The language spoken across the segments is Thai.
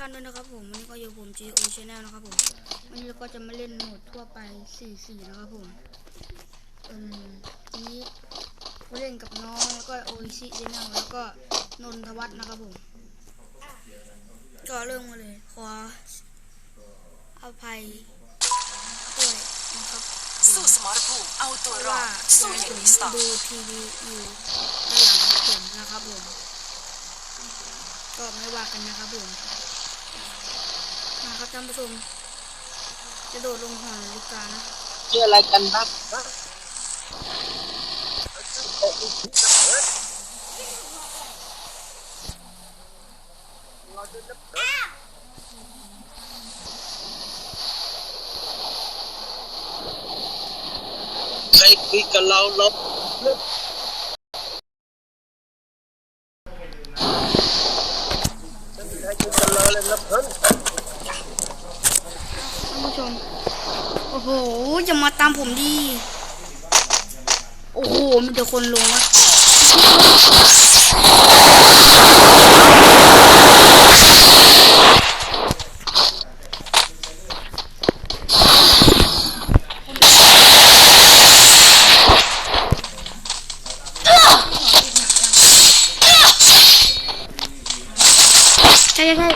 ท่านด้วยนะครับผมวันนี้ก็อยู่ผม GO Channel นะครับผมวันนี้เราก็จะมาเล่นโหมดทั่วไป4-4นะครับผมอืมนี้เล่นกับน้องแล้วก็โอชิชแนลแล้วก็นนทวัฒน์นะครับผมก็เริ่มมาเลย ขออภัยด้วยนะครับสู้สมรภูมิเอาตัวรอดสู้อย่างมีสตผมล์ดูทีวีอยู่ด้านหลังผมนะครับผม ก็ไม่ว่ากันนะครับผม นะครับท่านผู้ชม จะโดดลงหอนาฬิกานะเชื่ออะไรกันบ้างใครคุยกับเราเราใครคุยกับเราเลยนะเพิ่นท่านผู้ชม โอ้โหจะมาตามผมดี โอ้โหมีแต่คนลงวะใช่ใช่ใช่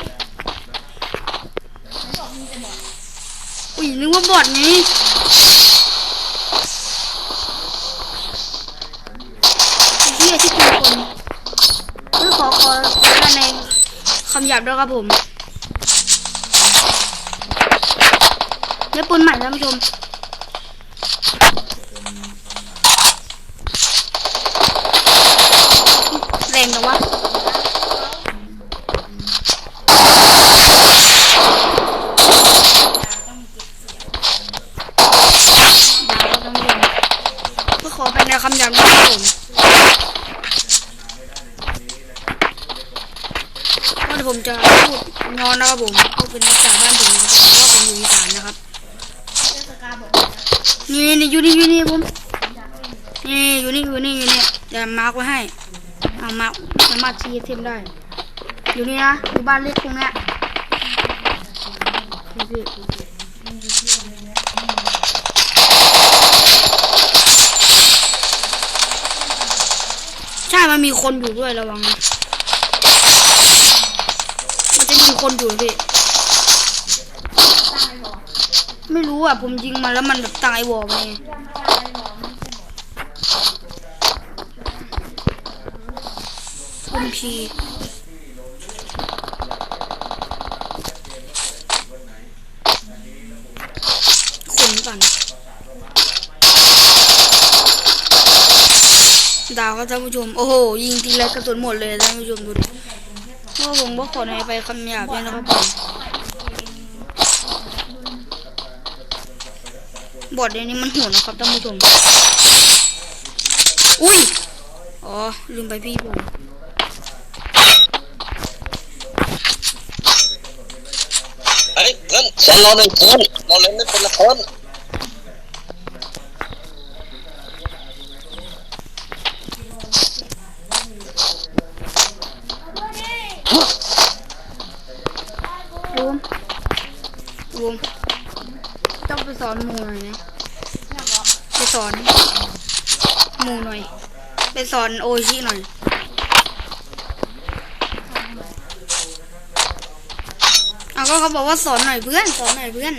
อุ้ยนึกว่า บอดไงเฮียที่เป็นคนเฮ้ยขอขอขอในคำหยาบด้วยครับผมได้ปืนใหม่ท่านผู้ชมแรงนะวะดาวก็ต้องเรียนก็ขอเป็นในคำหยาบนะครับผมก็เดี๋ยวผมจะพูดง อนนะครับผมพูดเป็นภาษาบ้านผมนะครับเพราะผมอยู่อีสานนะครับนี่นี่อยู่นี่อยู่นี่ผมนี่อยู่นี่อยู่นี่อยู่นี่เดี๋ยวมาร์กไว้ให้เอามาสามารถชี้เทมได้ อยู่นี่นะอยู่บ้านเล็กตรงนี้ใช่มันมีคนอยู่ด้วยระวังนะ มีคนอยู่พี่ไม่รู้อะ ผมยิงมาแล้วมันแบบตายวอไปไงคุณพีขนก่อนดาวครับท่านผู้ชม โอ้โห ยิงทีไรกระสุนหมดเลยท่านผู้ชมดู เพราะว่าผมก็ขอในไปคำหยาบด้วยนะครับผมบอดเดี๋ยวนี้มันโหัวนะครับท่านผู้ชม อุ้ย อ๋อ ลืมไปพี่ผมเฮ้ยเพื่อนสอนเราหนึ่งคนเราเล่นไม่เป็นละคน บูมบูมต้องไป สอนหมูหน่อยนะไปสอนหมูหน่อย ไปสอนโอชิหน่อยเอาก็เขาบอกว่าสอนหน่อยเพื่อน สอนหน่อยเพื่อน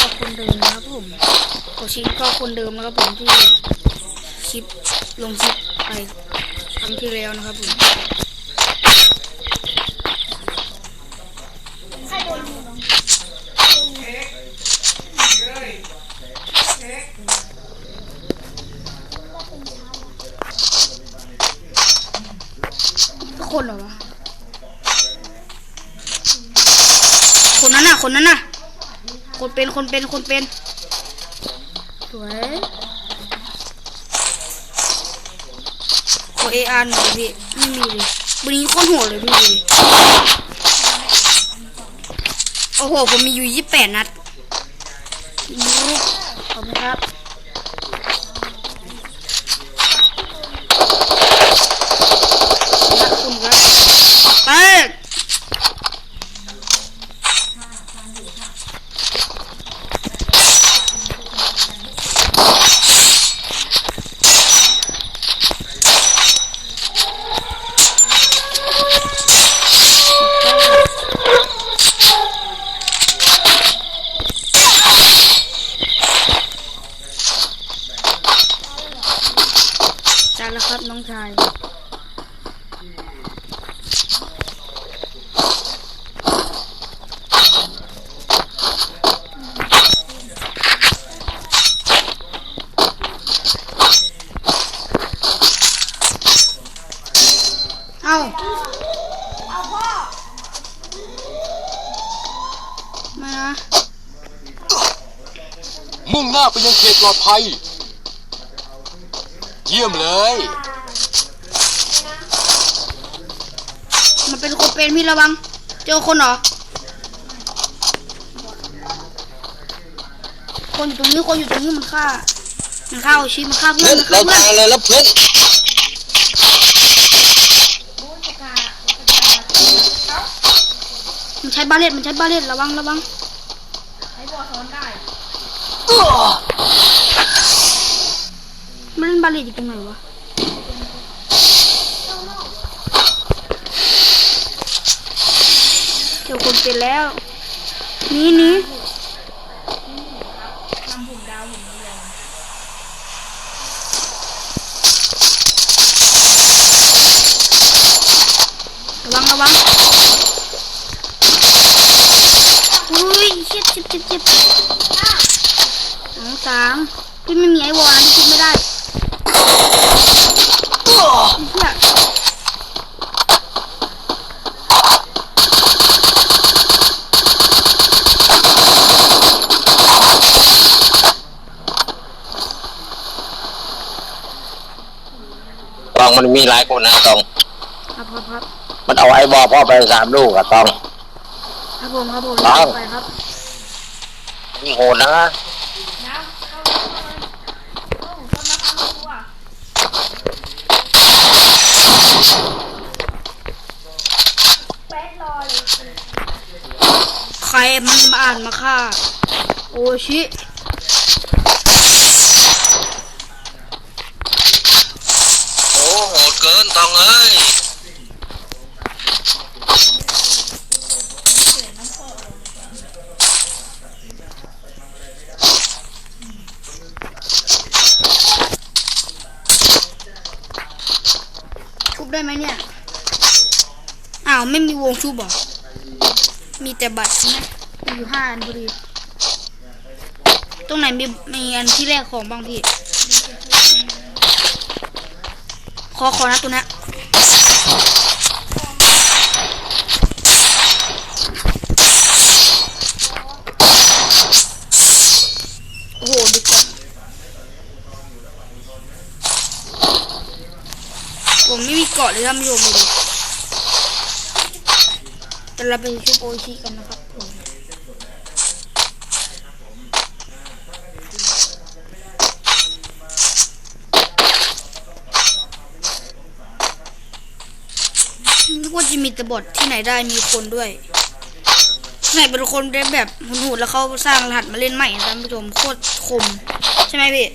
ก็คนเดิมนะครับผมโอชิก็คนเดิมนะครับผมที่คลิปลงคลิปไป ครั้งที่แล้วนะครับผมทุกคนเหรอวะ คนนั้นน่ะ คนนั้นน่ะ คนเป็น คนเป็น คนเป็น สวยขอ เออาร์หน่อยพี่ไม่มีเลยวันนี้โคตรโหดเลยพี่ดิโอ้โหผมมีอยู่ยี่แปดนัดรูปขอบคุณครับ จัดแล้วครับน้องชาย เอาไม่นะมุ่งหน้าไปยังเขตปลอดภัย เยี่ยมเลย มันเป็นคนเป็นพี่ระวัง เจอคนเหรอ คนอยู่ตรงนี้คนอยู่ตรงนี้มันฆ่า มันฆ่าโอชิมันฆ่าเพื่อเพื่นอนมันฆ่าเราเพื่อนตายเลยแล้วเพื่อน มัน ใช้บาเลตมันใช้บาเลตระวังระวังมันเล่นบาเลตอยู่ตรงไหนวะเดี๋ยวคนเป็นแล้วนี่นี่ระวังระวังอุ้ยเจ็บเจ็บเจ็บเจ็บสองสามพี่ไม่มีไอวอลนะพี่คิดไม่ได้เพื่อ ต องมันมีหลายคนนะตอง ครับครับครับมันเอาไอ้บอพ่อไปสามลูกอะตอง ครับผมครับผมครับ ไปครับมีโหดนะใครมันมาอ่านมาฆ่า โอชิ โอ้โหดเกิน ตองเอ้ยชุบได้ไหมเนี่ย อ้าว ไม่มีวงชุบหรอ มีแต่บัตรใช่ไหมมีอยู่ห้าอันพอดี ตรงไหนมีมีอันที่แรกของบ้างพี่ ข อขอนะตัวนะโอ้โหดูก่อนผมไม่มีเกาะเลยท่านผู้ชมเลยแต่เราไปชุบโอชิกันนะครับผม นึกว่มีแต่บทที่ไหนได้มีคนด้วยไหนเป็นคนได้แบบหูดๆแล้วเขาสร้างรหัสมาเล่นใหม่นะท่านผู้ชมโคตรคม ใช่ไหมพี่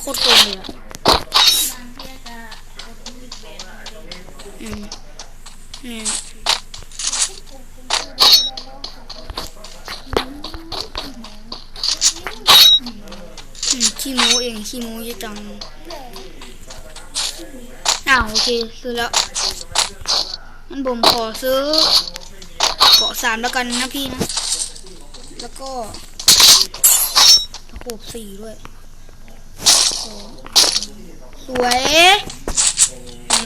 โคตรคมเลยอะอืมอืมขี้โมเองขี้โมเยอะจังอ้าวโอเคซื้อแล้ว งั้นผมขอซื้อเกาะสามแล้วกันนะพี่นะ แล้วก็ตะโขบสี่ด้วย สวยนี่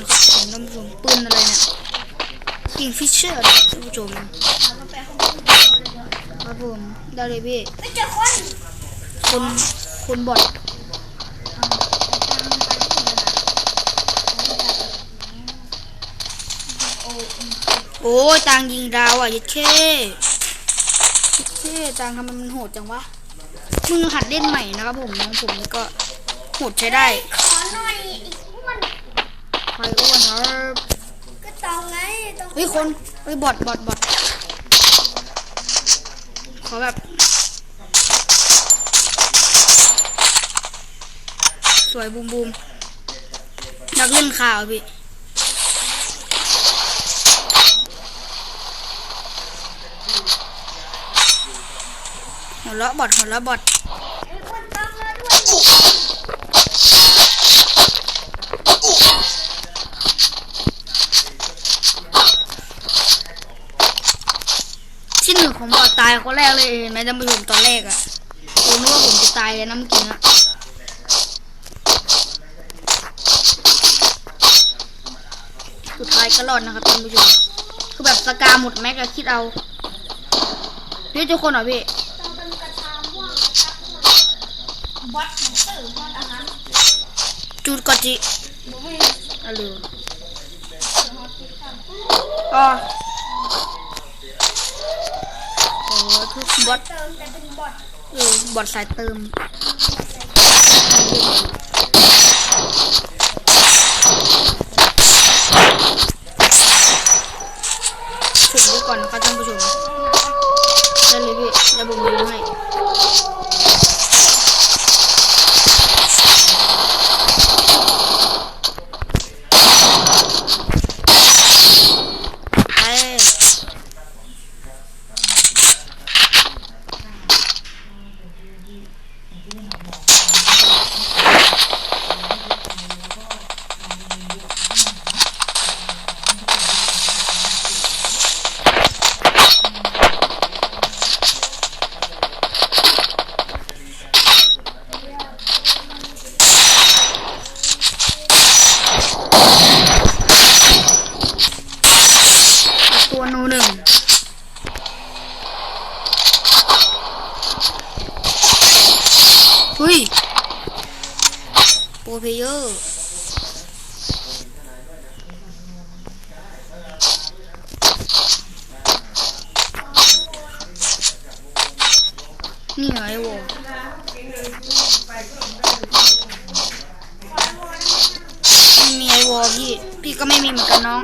ครับผมท่านผู้ชมปืนอะไรเนี่ย King Fisher นะท่านผู้ชมครับผมได้เลยพี่คน คนบอด โอ้ยตางยิงดาวอะยัดเข้ยัดเข้ตางทำไมมันโหดจังวะมึงหัดเล่นใหม่นะครับผมน้องผมนี่ก็โหดใช้ได้ขอหน่อยอีกอ้วนใครอ้วนครับก็ตองไงตองเฮ้ยคนเฮ้ยบอดบอดบอดขอแบบสวยบูมบูมอยากเล่นข่าวพี่ หัวเราะบอดหัวเราะบอดที่หนึ่งของบอดตายคนแรกเลยแม้จะมาผมตอนแรกอะผมนึกว่าผมจะตายเลยนะเมื่อะสุดท้ายก็รอดนะครับท่านผู้ชมคือแบบสกาหมดแม็กก็คิดเอาพี่ทุกคนเหรอพี่ บอสมันเติมบอสอาหารจูดกอจิบ่มีอะลืมอ๋อโอ้ทุกบอทเติมแต่เป็นบอสเออบอทสายเติมฝึกไว้ก่อนนะครับท่านผู้ชมได้เลยพี่เดี๋ยวผมดู โปรเพเยอร์นี่ไงวะม่มีไอวอลพี่ พี่ก็ไม่มีเหมือนกันน้อง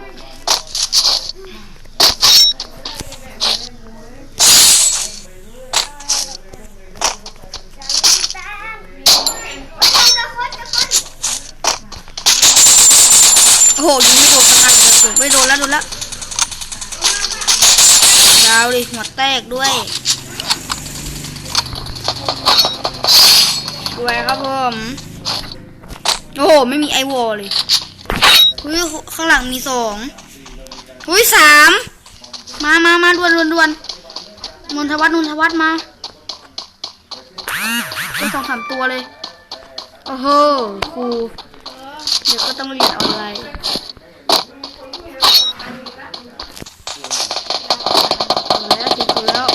โอ้โหยิงไม่โดนสกัดเลยไม่โดนแล้วโดนแล้วดาวดิหัวแตกด้วยด้วยครับผมโอ้โหไม่มีไอวอลเลยเฮ้ยข้างหลังมีสองเฮ้ยสามมามามาดวนดวนดวนนนทวัฒน์นนทวัฒน์มาเป็นสองสามตัวเลยโอ้โหครู เดี๋ยวก็ต้องเรียนออนไลน์แล้วติดตัวแล้ว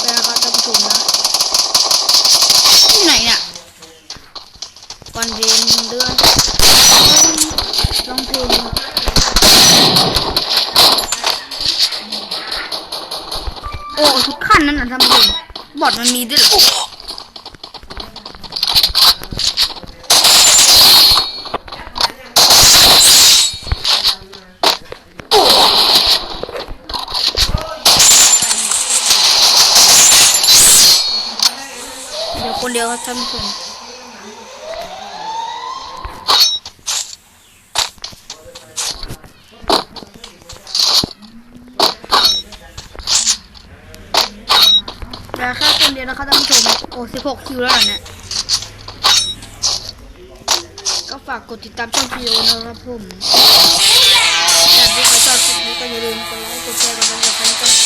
ไปนะครับท่านผู้ชมนะที่ไหนเนี่ยวันเพ็ญเดือนลองเพลงโอ้ทุกขั้นนั่นนะท่านผู้ชมบอดมันมีด้วยเหรอเดี๋ยว ครับท่านผู้ชมแล้วแค่คนเดียวนะครับท่านผู้ชม โอ้สิบหกคิวแล้วเนี่ย ก็ฝากกดติดตามช่องพีโอนะครับผมอยากดูใครชอบคลิปนี้ก็อย่าลืมกดไลค์ กดแชร์กันด้วย